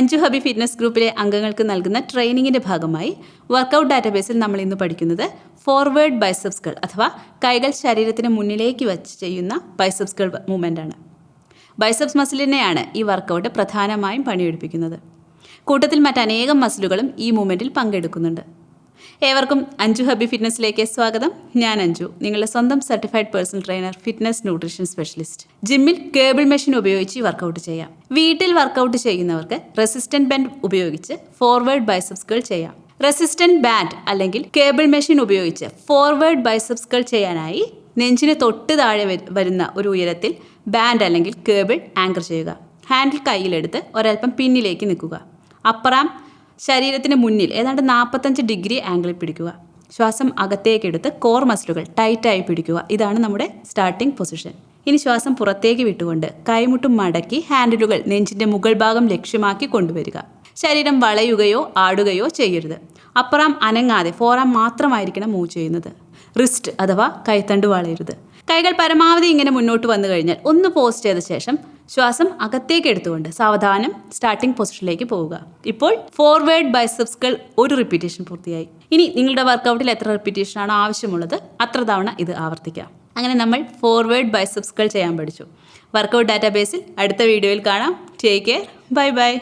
അഞ്ചു Hampi fitness ഗ്രൂപ്പിലെ അംഗങ്ങൾക്ക് നൽകുന്ന ട്രെയിനിങ്ങിന്റെ ഭാഗമായി വർക്കൗട്ട് ഡാറ്റാബേസിൽ നമ്മൾ ഇന്ന് പഠിക്കുന്നത് ഫോർവേഡ് ബൈസെപ്സ് അഥവാ കൈകൾ ശരീരത്തിന് മുന്നിലേക്ക് വച്ച് ചെയ്യുന്ന ബൈസെപ്സ് കേൾ മൂവ്മെന്റ് ആണ്. ബൈസെപ്സ് മസിലിനെയാണ് ഈ വർക്കൗട്ട് പ്രധാനമായും പണിയെടുപ്പിക്കുന്നത്. കൂട്ടത്തിൽ മറ്റനേകം മസിലുകളും ഈ മൂവ്മെന്റിൽ പങ്കെടുക്കുന്നുണ്ട്. ഏവർക്കും അഞ്ജു ഹബി ഫിറ്റ്നസ്സിലേക്ക് സ്വാഗതം. ഞാൻ അഞ്ജു നിങ്ങളുടെ സ്വന്തം certified personal trainer fitness nutrition specialist ജിമ്മിൽ കേബിൾ മെഷീൻ ഉപയോഗിച്ച് വർക്കൗട്ട് ചെയ്യാം. വീട്ടിൽ വർക്കൗട്ട് ചെയ്യുന്നവർക്ക് റെസിസ്റ്റന്റ് ബാൻഡ് ഉപയോഗിച്ച് ഫോർവേഡ് ബൈസെപ്സുകൾ ചെയ്യാം. റെസിസ്റ്റന്റ് ബാൻഡ് അല്ലെങ്കിൽ കേബിൾ മെഷീൻ ഉപയോഗിച്ച് ഫോർവേഡ് ബൈസെപ്സുകൾ ചെയ്യാനായി നെഞ്ചിന് തൊട്ട് താഴെ വരുന്ന ഒരു ഉയരത്തിൽ ബാൻഡ് അല്ലെങ്കിൽ കേബിൾ ആങ്കർ ചെയ്യുക. ഹാൻഡിൽ കയ്യിലെടുത്ത് ഒരൽപ്പം പിന്നിലേക്ക് നിൽക്കുക. അപ്പറാം ശരീരത്തിന് മുന്നിൽ ഏതാണ്ട് നാൽപ്പത്തഞ്ച് ഡിഗ്രി ആംഗിളിൽ പിടിക്കുക. ശ്വാസം അകത്തേക്കെടുത്ത് കോർ മസിലുകൾ ടൈറ്റായി പിടിക്കുക. ഇതാണ് നമ്മുടെ സ്റ്റാർട്ടിംഗ് പൊസിഷൻ ഇനി ശ്വാസം പുറത്തേക്ക് വിട്ടുകൊണ്ട് കൈമുട്ടും മടക്കി ഹാൻഡിലുകൾ നെഞ്ചിന്റെ മുകൾ ഭാഗം ലക്ഷ്യമാക്കി കൊണ്ടുവരിക. ശരീരം വളയുകയോ ആടുകയോ ചെയ്യരുത്. അപ്പുറം അനങ്ങാതെ ഫോറാം മാത്രമായിരിക്കണം മൂവ് ചെയ്യുന്നത്. റിസ്റ്റ് അഥവാ കൈത്തണ്ട് വളയരുത്. കൈകൾ പരമാവധി ഇങ്ങനെ മുന്നോട്ട് വന്നു കഴിഞ്ഞാൽ ഒന്ന് പോസ്റ്റ് ചെയ്ത ശേഷം ശ്വാസം അകത്തേക്ക് എടുത്തുകൊണ്ട് സാവധാനം സ്റ്റാർട്ടിംഗ് പൊസിഷനിലേക്ക് പോവുക. ഇപ്പോൾ ഫോർവേഡ് ബൈസെപ്സുകൾ ഒരു റിപ്പീറ്റേഷൻ പൂർത്തിയായി. ഇനി നിങ്ങളുടെ വർക്കൗട്ടിൽ എത്ര റിപ്പീറ്റേഷൻ ആണ് ആവശ്യമുള്ളത് അത്ര തവണ ഇത് ആവർത്തിക്കാം. അങ്ങനെ നമ്മൾ ഫോർവേഡ് ബൈസെപ്സുകൾ ചെയ്യാൻ പഠിച്ചു. വർക്കൗട്ട് ഡാറ്റാബേസിൽ അടുത്ത വീഡിയോയിൽ കാണാം. Take care bye bye